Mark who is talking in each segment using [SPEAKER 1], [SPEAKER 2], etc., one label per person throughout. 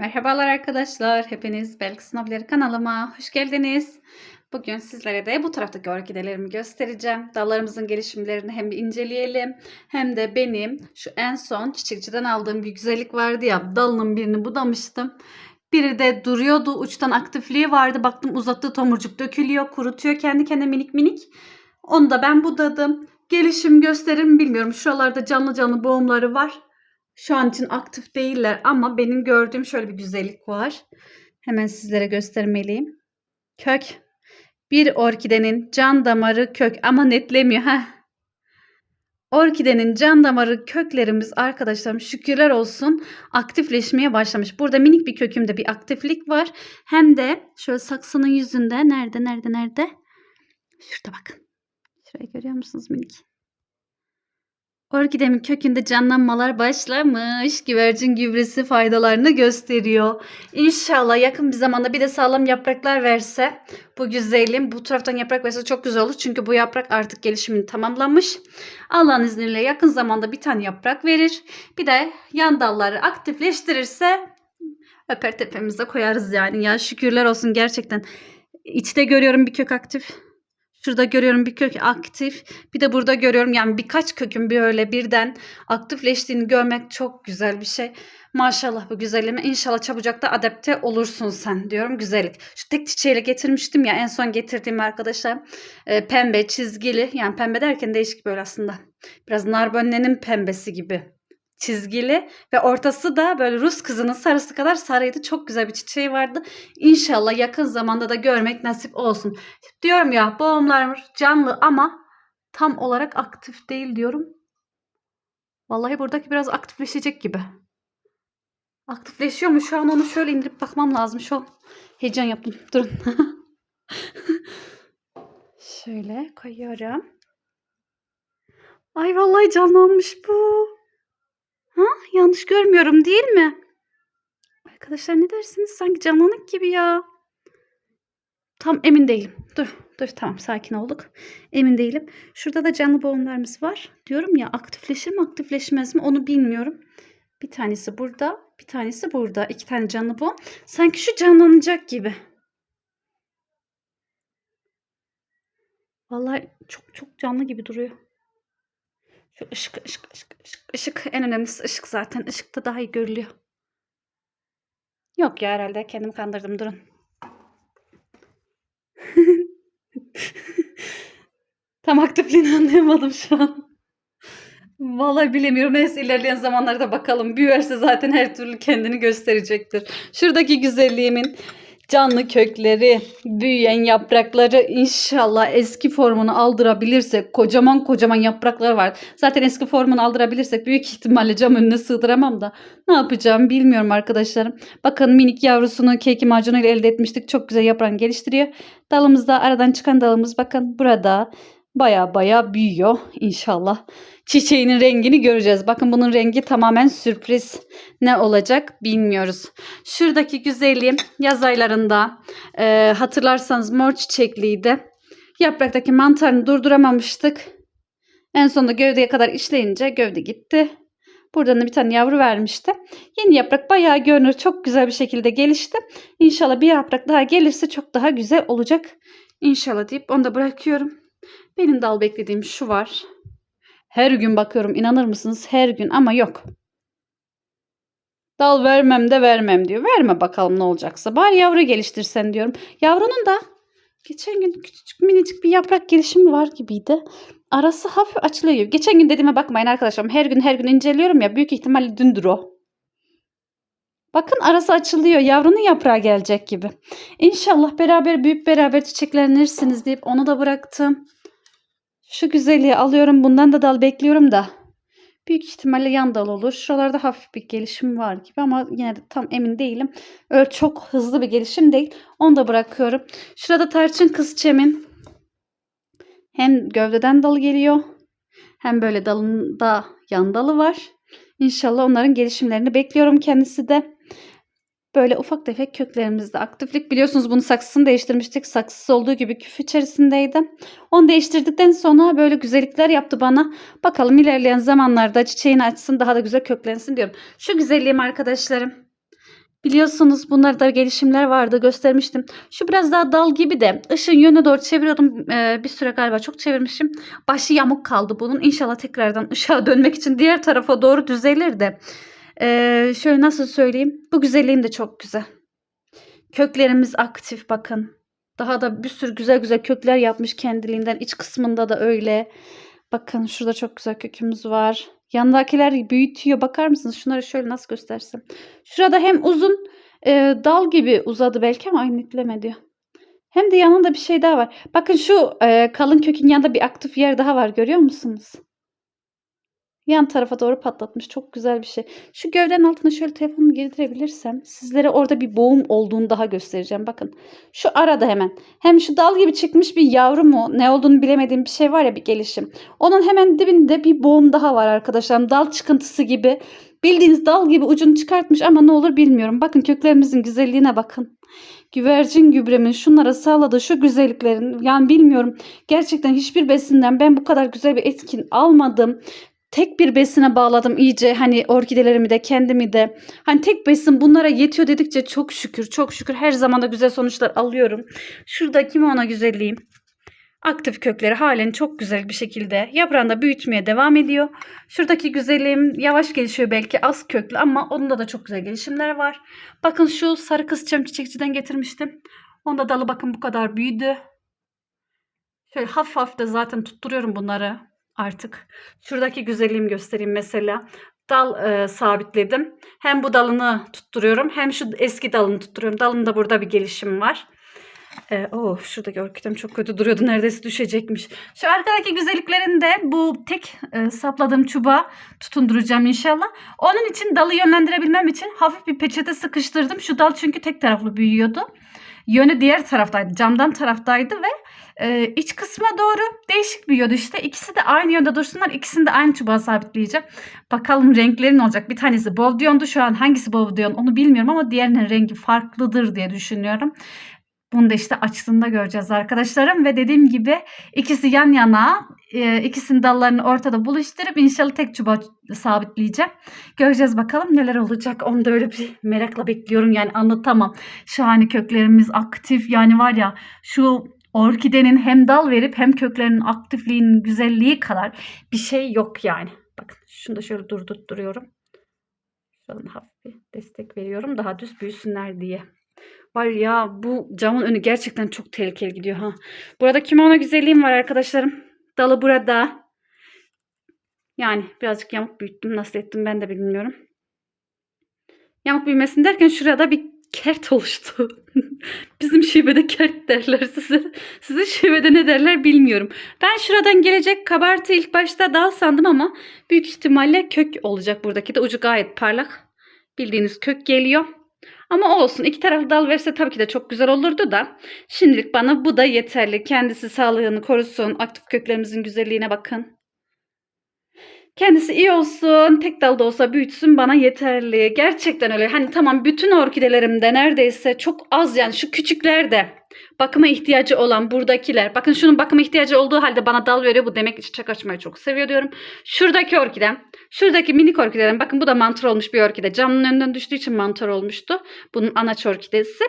[SPEAKER 1] Merhabalar arkadaşlar. Hepiniz Belki Sınavları kanalıma hoş geldiniz. Bugün sizlere de bu taraftaki orkidelerimi göstereceğim. Dallarımızın gelişimlerini hem inceleyelim hem de benim şu en son çiçekçiden aldığım bir güzellik vardı ya dalının birini budamıştım. Biri de duruyordu. Uçtan aktifliği vardı. Baktım uzattığı tomurcuk dökülüyor. Kurutuyor kendi kendine minik minik. Onu da ben budadım. Gelişim gösterir mi bilmiyorum. Şuralarda canlı canlı boğumları var. Şu an için aktif değiller ama benim gördüğüm şöyle bir güzellik var. Hemen sizlere göstermeliyim. Kök. Bir orkidenin can damarı kök ama netlemiyor. Heh. Orkidenin can damarı köklerimiz arkadaşlarım şükürler olsun aktifleşmeye başlamış. Burada minik bir kökümde bir aktiflik var. Hem de şöyle saksının yüzünde nerede nerede nerede? Şurada bakın. Şurayı görüyor musunuz minik? Orkidemin kökünde canlanmalar başlamış. Güvercin gübresi faydalarını gösteriyor. İnşallah yakın bir zamanda bir de sağlam yapraklar verse bu güzelim bu taraftan yaprak verse çok güzel olur. Çünkü bu yaprak artık gelişimini tamamlamış. Allah'ın izniyle yakın zamanda bir tane yaprak verir. Bir de yan dalları aktifleştirirse öper tepemize koyarız yani. Ya şükürler olsun gerçekten. İçte görüyorum bir kök aktif. Şurada görüyorum bir kök aktif. Bir de burada görüyorum yani birkaç kökün böyle birden aktifleştiğini görmek çok güzel bir şey. Maşallah bu güzelliğime inşallah çabucak da adapte olursun sen diyorum güzellik. Şu tek çiçeğiyle getirmiştim ya en son getirdiğim arkadaşlar e, pembe çizgili yani pembe derken değişik böyle aslında. Biraz narbonnenin pembesi gibi çizgili ve ortası da böyle Rus kızının sarısı kadar sarıydı. Çok güzel bir çiçeği vardı. İnşallah yakın zamanda da görmek nasip olsun. Diyorum ya boğumlar canlı ama tam olarak aktif değil diyorum. Vallahi buradaki biraz aktifleşecek gibi. Aktifleşiyor mu? Şu an onu şöyle indirip bakmam lazım. Şu an heyecan yaptım. Durun. şöyle koyuyorum. Ay vallahi canlanmış bu. Yanlış görmüyorum değil mi? Arkadaşlar ne dersiniz? Sanki canlanık gibi ya. Tam emin değilim. Dur, dur tamam sakin olduk. Emin değilim. Şurada da canlı boğumlarımız var. Diyorum ya aktifleşir mi aktifleşmez mi onu bilmiyorum. Bir tanesi burada, bir tanesi burada. İki tane canlı boğum. Sanki şu canlanacak gibi. Vallahi çok çok canlı gibi duruyor. Şu ışık, ışık, ışık, ışık, ışık. En önemlisi ışık zaten. Işıkta daha iyi görülüyor. Yok ya herhalde kendimi kandırdım. Durun. Tam aktifliğini anlayamadım şu an. Vallahi bilemiyorum. Neyse ilerleyen zamanlarda bakalım. Büyürse zaten her türlü kendini gösterecektir. Şuradaki güzelliğimin canlı kökleri, büyüyen yaprakları inşallah eski formunu aldırabilirsek kocaman kocaman yapraklar var. Zaten eski formunu aldırabilirsek büyük ihtimalle cam önüne sığdıramam da ne yapacağım bilmiyorum arkadaşlarım. Bakın minik yavrusunu keki macunuyla elde etmiştik. Çok güzel yaprağını geliştiriyor. Dalımızda aradan çıkan dalımız bakın burada baya baya büyüyor inşallah. Çiçeğinin rengini göreceğiz. Bakın bunun rengi tamamen sürpriz. Ne olacak bilmiyoruz. Şuradaki güzelliğim yaz aylarında e, hatırlarsanız mor çiçekliydi. Yapraktaki mantarını durduramamıştık. En sonunda gövdeye kadar işleyince gövde gitti. Buradan da bir tane yavru vermişti. Yeni yaprak bayağı görünür. Çok güzel bir şekilde gelişti. İnşallah bir yaprak daha gelirse çok daha güzel olacak. İnşallah deyip onu da bırakıyorum. Benim dal beklediğim şu var. Her gün bakıyorum inanır mısınız? Her gün ama yok. Dal vermem de vermem diyor. Verme bakalım ne olacaksa. Bari yavru geliştirsen diyorum. Yavrunun da geçen gün küçücük minicik bir yaprak gelişimi var gibiydi. Arası hafif açılıyor. Geçen gün dediğime bakmayın arkadaşlarım. Her gün her gün inceliyorum ya. Büyük ihtimalle dündür o. Bakın arası açılıyor. Yavrunun yaprağı gelecek gibi. İnşallah beraber büyüyüp beraber çiçeklenirsiniz deyip onu da bıraktım. Şu güzelliği alıyorum. Bundan da dal bekliyorum da. Büyük ihtimalle yan dal olur. Şuralarda hafif bir gelişim var gibi ama yine de tam emin değilim. Öyle çok hızlı bir gelişim değil. Onu da bırakıyorum. Şurada tarçın kız çemin. Hem gövdeden dalı geliyor. Hem böyle dalında yan dalı var. İnşallah onların gelişimlerini bekliyorum kendisi de. Böyle ufak tefek köklerimizde aktiflik. Biliyorsunuz bunu saksısını değiştirmiştik. Saksısı olduğu gibi küf içerisindeydi. Onu değiştirdikten sonra böyle güzellikler yaptı bana. Bakalım ilerleyen zamanlarda çiçeğini açsın daha da güzel köklensin diyorum. Şu güzelliğim arkadaşlarım. Biliyorsunuz bunlarda gelişimler vardı göstermiştim. Şu biraz daha dal gibi de ışın yönüne doğru çeviriyordum. Ee, bir süre galiba çok çevirmişim. Başı yamuk kaldı bunun. İnşallah tekrardan ışığa dönmek için diğer tarafa doğru düzelir de. Ee, şöyle nasıl söyleyeyim. Bu güzelliğim de çok güzel. Köklerimiz aktif bakın. Daha da bir sürü güzel güzel kökler yapmış kendiliğinden. İç kısmında da öyle. Bakın şurada çok güzel kökümüz var. Yandakiler büyütüyor. Bakar mısınız? Şunları şöyle nasıl göstersem. Şurada hem uzun e, dal gibi uzadı belki ama aynı diyor. Hem de yanında bir şey daha var. Bakın şu e, kalın kökün yanında bir aktif yer daha var. Görüyor musunuz? Yan tarafa doğru patlatmış. Çok güzel bir şey. Şu gövdenin altına şöyle telefonumu girdirebilirsem sizlere orada bir boğum olduğunu daha göstereceğim. Bakın şu arada hemen. Hem şu dal gibi çıkmış bir yavru mu ne olduğunu bilemediğim bir şey var ya bir gelişim. Onun hemen dibinde bir boğum daha var arkadaşlar. Dal çıkıntısı gibi. Bildiğiniz dal gibi ucunu çıkartmış ama ne olur bilmiyorum. Bakın köklerimizin güzelliğine bakın. Güvercin gübremin şunlara sağladığı şu güzelliklerin yani bilmiyorum gerçekten hiçbir besinden ben bu kadar güzel bir etkin almadım tek bir besine bağladım iyice hani orkidelerimi de kendimi de. Hani tek besin bunlara yetiyor dedikçe çok şükür çok şükür her zaman da güzel sonuçlar alıyorum. Şuradaki ona güzelliğim. Aktif kökleri halen çok güzel bir şekilde yaprağında büyütmeye devam ediyor. Şuradaki güzelliğim yavaş gelişiyor belki az köklü ama onda da çok güzel gelişimler var. Bakın şu sarı kız çam çiçekçiden getirmiştim. Onda dalı bakın bu kadar büyüdü. Şöyle hafif hafif de zaten tutturuyorum bunları artık. Şuradaki güzelliğimi göstereyim mesela. Dal e, sabitledim. Hem bu dalını tutturuyorum hem şu eski dalını tutturuyorum. Dalında burada bir gelişim var. E, oh, şuradaki orkidem çok kötü duruyordu. Neredeyse düşecekmiş. Şu arkadaki güzelliklerini de bu tek e, sapladığım çubuğa tutunduracağım inşallah. Onun için dalı yönlendirebilmem için hafif bir peçete sıkıştırdım. Şu dal çünkü tek taraflı büyüyordu. Yönü diğer taraftaydı. Camdan taraftaydı ve e, iç kısma doğru değişik büyüyordu işte. İkisi de aynı yönde dursunlar. İkisini de aynı çubuğa sabitleyeceğim. Bakalım renkleri ne olacak. Bir tanesi Bovdion'du. Şu an hangisi Bovdion onu bilmiyorum ama diğerinin rengi farklıdır diye düşünüyorum. Bunu da işte açtığında göreceğiz arkadaşlarım. Ve dediğim gibi ikisi yan yana e, ikisinin dallarını ortada buluşturup inşallah tek çubuğa sabitleyeceğim. Göreceğiz bakalım neler olacak. Onu da öyle bir merakla bekliyorum yani anlatamam. Şahane köklerimiz aktif yani var ya şu orkidenin hem dal verip hem köklerinin aktifliğinin güzelliği kadar bir şey yok yani. Bakın şunu da şöyle durdurtturuyorum. Şuradan hafif bir destek veriyorum daha düz büyüsünler diye. Var ya bu camın önü gerçekten çok tehlikeli gidiyor ha. Burada kimono güzelliğim var arkadaşlarım. Dalı burada. Yani birazcık yamuk büyüttüm. Nasıl ettim ben de bilmiyorum. Yamuk büyümesin derken şurada bir kert oluştu. Bizim şivede kert derler size. Sizin şivede ne derler bilmiyorum. Ben şuradan gelecek kabartı ilk başta dal sandım ama büyük ihtimalle kök olacak buradaki de ucu gayet parlak. Bildiğiniz kök geliyor. Ama olsun iki taraflı dal verse tabii ki de çok güzel olurdu da şimdilik bana bu da yeterli. Kendisi sağlığını korusun. Aktif köklerimizin güzelliğine bakın. Kendisi iyi olsun, tek dalda olsa büyütsün bana yeterli. Gerçekten öyle. Hani tamam bütün orkidelerimde neredeyse çok az yani şu küçüklerde bakıma ihtiyacı olan buradakiler. Bakın şunun bakıma ihtiyacı olduğu halde bana dal veriyor. Bu demek çiçek açmayı çok seviyor diyorum. Şuradaki orkidem, şuradaki minik orkidelerim. Bakın bu da mantar olmuş bir orkide. Camın önünden düştüğü için mantar olmuştu. Bunun anaç orkidesi.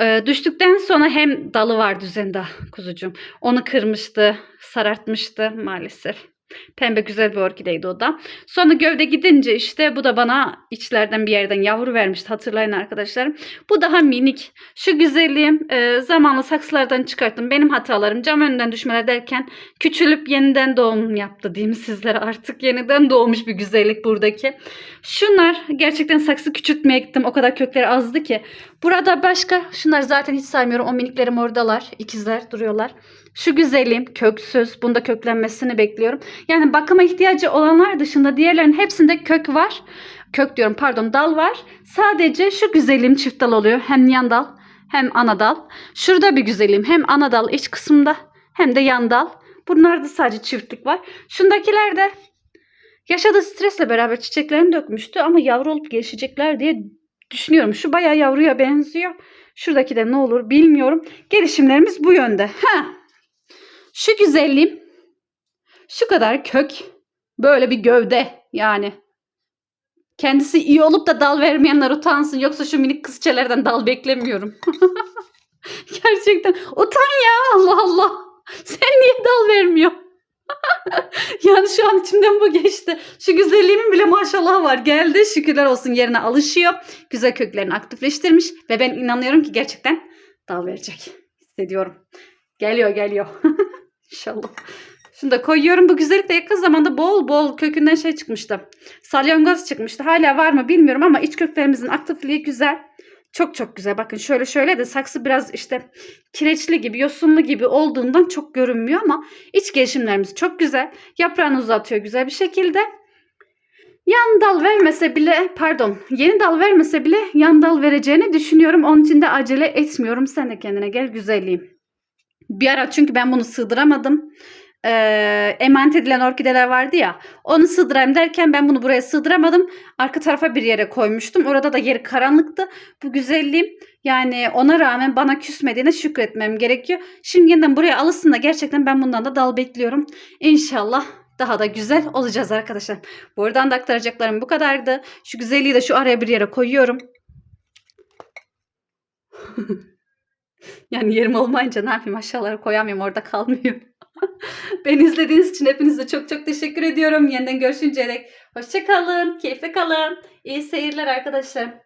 [SPEAKER 1] Ee, düştükten sonra hem dalı var düzende kuzucuğum. Onu kırmıştı, sarartmıştı maalesef. Pembe güzel bir orkideydi o da. Sonra gövde gidince işte bu da bana içlerden bir yerden yavru vermişti. Hatırlayın arkadaşlarım. Bu daha minik. Şu güzelliğim e, zamanla saksılardan çıkarttım. Benim hatalarım cam önünden düşmeler derken küçülüp yeniden doğum yaptı diyeyim sizlere. Artık yeniden doğmuş bir güzellik buradaki. Şunlar gerçekten saksı küçültmeye gittim. O kadar kökleri azdı ki. Burada başka şunlar zaten hiç saymıyorum. O miniklerim oradalar. İkizler duruyorlar. Şu güzelim köksüz. Bunda köklenmesini bekliyorum. Yani bakıma ihtiyacı olanlar dışında diğerlerinin hepsinde kök var. Kök diyorum pardon dal var. Sadece şu güzelim çift dal oluyor. Hem yan dal hem ana dal. Şurada bir güzelim hem ana dal iç kısımda hem de yan dal. Bunlarda sadece çiftlik var. Şundakiler de yaşadığı stresle beraber çiçeklerini dökmüştü ama yavru olup gelişecekler diye düşünüyorum. Şu bayağı yavruya benziyor. Şuradaki de ne olur bilmiyorum. Gelişimlerimiz bu yönde. Ha. Şu güzelliğim şu kadar kök böyle bir gövde yani Kendisi iyi olup da dal vermeyenler utansın. Yoksa şu minik kızçelerden dal beklemiyorum. Gerçekten utan ya Allah Allah. Sen niye dal vermiyorsun? yani şu an içimden bu geçti. Şu güzelliğimin bile maşallah var. Geldi şükürler olsun yerine alışıyor. Güzel köklerini aktifleştirmiş. Ve ben inanıyorum ki gerçekten dal verecek. Hissediyorum. Geliyor geliyor. İnşallah. Şunu da koyuyorum. Bu güzellik de yakın zamanda bol bol kökünden şey çıkmıştı. Salyangoz çıkmıştı. Hala var mı bilmiyorum ama iç köklerimizin aktifliği güzel. Çok çok güzel. Bakın şöyle şöyle de saksı biraz işte kireçli gibi, yosunlu gibi olduğundan çok görünmüyor ama iç gelişimlerimiz çok güzel. Yaprağını uzatıyor güzel bir şekilde. Yan dal vermese bile, pardon, yeni dal vermese bile yan dal vereceğini düşünüyorum. Onun için de acele etmiyorum. Sen de kendine gel güzelliğim. Bir ara çünkü ben bunu sığdıramadım. Ee, emanet edilen orkideler vardı ya. Onu sığdırayım derken ben bunu buraya sığdıramadım. Arka tarafa bir yere koymuştum. Orada da yeri karanlıktı. Bu güzelliğim yani ona rağmen bana küsmediğine şükretmem gerekiyor. Şimdi yeniden buraya alışsın da gerçekten ben bundan da dal bekliyorum. İnşallah daha da güzel olacağız arkadaşlar. Buradan da aktaracaklarım bu kadardı. Şu güzelliği de şu araya bir yere koyuyorum. yani yerim olmayınca ne yapayım aşağılara koyamıyorum orada kalmıyor. Beni izlediğiniz için hepinize çok çok teşekkür ediyorum. Yeniden görüşünceye dek hoşçakalın, keyifle kalın. İyi seyirler arkadaşlar.